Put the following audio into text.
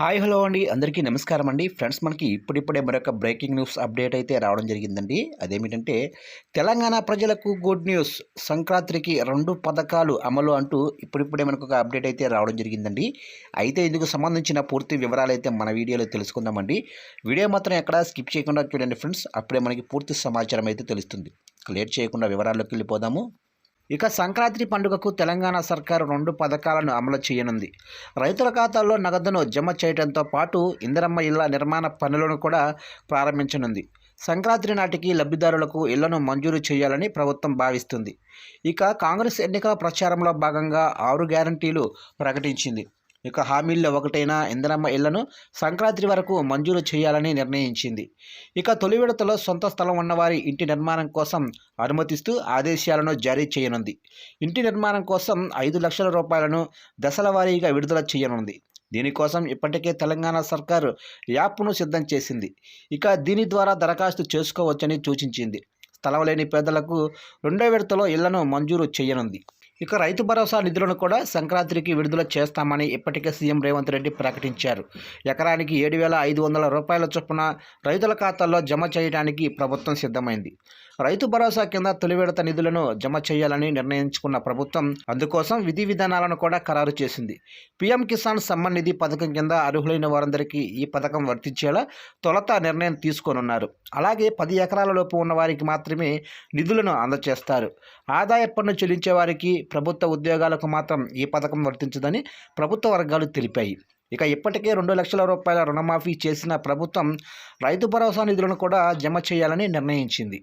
Hi hello అండి. అందరికీ నమస్కారం అండి. ఫ్రెండ్స్ మనకి ఇప్పుడిప్పుడే మరొక బ్రేకింగ్ న్యూస్ అప్డేట్ అయితే రావడం జరిగిందండి. అదేమిటంటే తెలంగాణ ప్రజలకు గుడ్ న్యూస్. సంక్రాంతికి రెండు పథకాలు అమలు అంటూ ఇప్పుడిప్పుడే మనకు ఒక అప్డేట్ అయితే రావడం జరిగిందండి. అయితే ఇందుకు సంబంధించిన పూర్తి వివరాలు అయితే మన వీడియోలో తెలుసుకుందామండి. వీడియో మాత్రం ఎక్కడ స్కిప్ చేయకుండా చూడండి ఫ్రెండ్స్. అప్పుడే మనకి పూర్తి సమాచారం అయితే తెలుస్తుంది. లేట్ చేయకుండా వివరాల్లోకి వెళ్ళిపోదాము. ఇక సంక్రాంతి పండుగకు తెలంగాణ సర్కారు రెండు పథకాలను అమలు చేయనుంది. రైతుల ఖాతాల్లో నగదును జమ చేయడంతో పాటు ఇందిరమ్మ ఇళ్ళ నిర్మాణ పనులను కూడా ప్రారంభించనుంది. సంక్రాంతి నాటికి లబ్ధిదారులకు ఇళ్ళను మంజూరు చేయాలని ప్రభుత్వం భావిస్తుంది. ఇక కాంగ్రెస్ ఎన్నికల ప్రచారంలో భాగంగా ఆరు గ్యారంటీలు ప్రకటించింది. ఇక హామీల్లో ఒకటైన ఇందిరమ్మ ఇళ్ళను సంక్రాంతి వరకు మంజూరు చేయాలని నిర్ణయించింది. ఇక తొలి విడతలో సొంత స్థలం ఉన్నవారి ఇంటి నిర్మాణం కోసం అనుమతిస్తూ ఆదేశాలను జారీ చేయనుంది. ఇంటి నిర్మాణం కోసం ఐదు లక్షల రూపాయలను దశల వారీగా విడుదల చేయనుంది. దీనికోసం ఇప్పటికే తెలంగాణ సర్కారు యాప్ను సిద్ధం చేసింది. ఇక దీని ద్వారా దరఖాస్తు చేసుకోవచ్చని సూచించింది. స్థలం లేని పేదలకు రెండో విడతలో ఇళ్ళను మంజూరు చేయనుంది. ఇక రైతు భరోసా నిధులను కూడా సంక్రాంతికి విడుదల చేస్తామని ఇప్పటికే సీఎం రేవంత్ రెడ్డి ప్రకటించారు. ఎకరానికి ఏడు వేల ఐదు వందల రూపాయల చొప్పున రైతుల ఖాతాల్లో జమ చేయడానికి ప్రభుత్వం సిద్ధమైంది. రైతు భరోసా కింద తొలి విడత నిధులను జమ చేయాలని నిర్ణయించుకున్న ప్రభుత్వం అందుకోసం విధి విధానాలను కూడా ఖరారు చేసింది. పీఎం కిసాన్ సమ్మాన్ నిధి పథకం కింద అర్హులైన వారందరికీ ఈ పథకం వర్తించేలా తొలత నిర్ణయం తీసుకోనున్నారు. అలాగే పది ఎకరాల లోపు ఉన్న వారికి మాత్రమే నిధులను అందజేస్తారు ఆదాయ పన్ను చెల్లించే వారికి ప్రభుత్వ ఉద్యోగాలకు మాత్రం ఈ పథకం వర్తించదని ప్రభుత్వ వర్గాలు తెలిపాయి. ఇక ఇప్పటికే రెండు లక్షల రూపాయల రుణమాఫీ చేసిన ప్రభుత్వం రైతు భరోసా నిధులను కూడా జమ చేయాలని నిర్ణయించింది.